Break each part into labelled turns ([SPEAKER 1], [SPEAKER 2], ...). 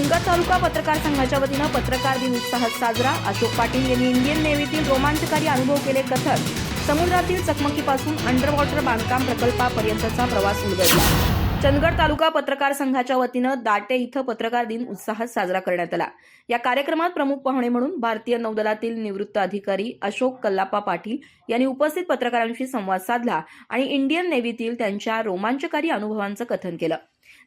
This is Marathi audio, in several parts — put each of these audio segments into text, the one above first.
[SPEAKER 1] चंदगड तालुका पत्रकार संघाच्या वतीनं पत्रकार दिन उत्साहात साजरा. अशोक पाटील यांनी इंडियन नेव्हीतील रोमांचकारी अनुभव केले कथन. समुद्रातील चकमकीपासून अंडर वॉटर बांधकाम प्रकल्पापर्यंतचा प्रवास उलगडला. चंदगड तालुका पत्रकार संघाच्या वतीनं दाटे इथं पत्रकार दिन उत्साहात साजरा करण्यात आला. या कार्यक्रमात प्रमुख पाहुणे म्हणून भारतीय नौदलातील निवृत्त अधिकारी अशोक कल्लापा पाटील यांनी उपस्थित पत्रकारांशी संवाद साधला आणि इंडियन नेव्हीतील त्यांच्या रोमांचकारी अनुभवांचं कथन केलं.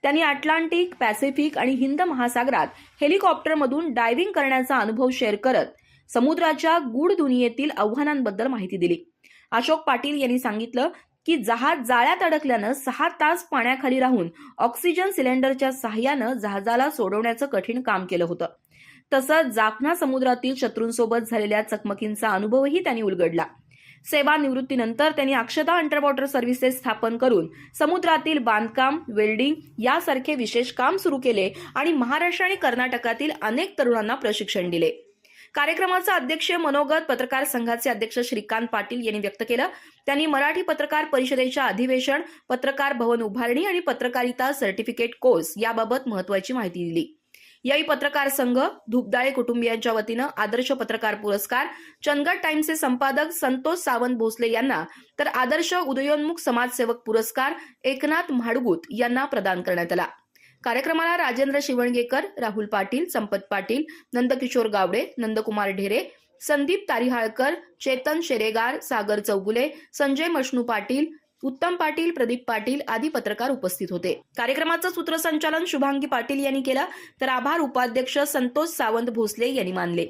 [SPEAKER 1] त्यांनी अटलांटिक पॅसिफिक आणि हिंद महासागरात हेलिकॉप्टरमधून डायव्हिंग करण्याचा अनुभव शेअर करत समुद्राच्या गूढ दुनियेतील आव्हानांबद्दल माहिती दिली. अशोक पाटील यांनी सांगितलं की जहाज जाळ्यात अडकल्यानं सहा तास पाण्याखाली राहून ऑक्सिजन सिलेंडरच्या सहाय्यानं जहाजाला सोडवण्याचं कठीण काम केलं होतं. तसंच जाफना समुद्रातील शत्रूंसोबत झालेल्या चकमकींचा अनुभवही त्यांनी उलगडला. सेवानिवृत्तीनंतर त्यांनी अक्षता अंडरवॉटर सर्व्हिसेस स्थापन करून समुद्रातील बांधकाम वेल्डिंग यासारखे विशेष काम सुरू केले आणि महाराष्ट्र आणि कर्नाटकातील अनेक तरुणांना प्रशिक्षण दिले. कार्यक्रमाचं अध्यक्ष मनोगत पत्रकार संघाचे अध्यक्ष श्रीकांत पाटील यांनी व्यक्त केलं. त्यांनी मराठी पत्रकार परिषदेच्या अधिवेशन पत्रकार भवन उभारणी आणि पत्रकारिता सर्टिफिकेट कोर्स याबाबत महत्वाची माहिती दिली. यावेळी पत्रकार संघ धुपदाळे कुटुंबियांच्या वतीनं आदर्श पत्रकार पुरस्कार चंदगड टाइम्सचे संपादक संतोष सावंत भोसले यांना तर आदर्श उदयोन्मुख समाजसेवक पुरस्कार एकनाथ म्हाडगूत यांना प्रदान करण्यात आला. कार्यक्रमाला राजेंद्र शिवणगेकर राहुल पाटील संपत पाटील नंदकिशोर गावडे नंदकुमार ढेरे संदीप तारिहाळकर चेतन शेरेगार सागर चौगुले संजय मष्णू पाटील उत्तम पाटील प्रदीप पाटील आदी पत्रकार उपस्थित होते. कार्यक्रमाचं सूत्रसंचालन शुभांगी पाटील यांनी केलं. तर आभार उपाध्यक्ष संतोष सावंत भोसले यांनी मानले.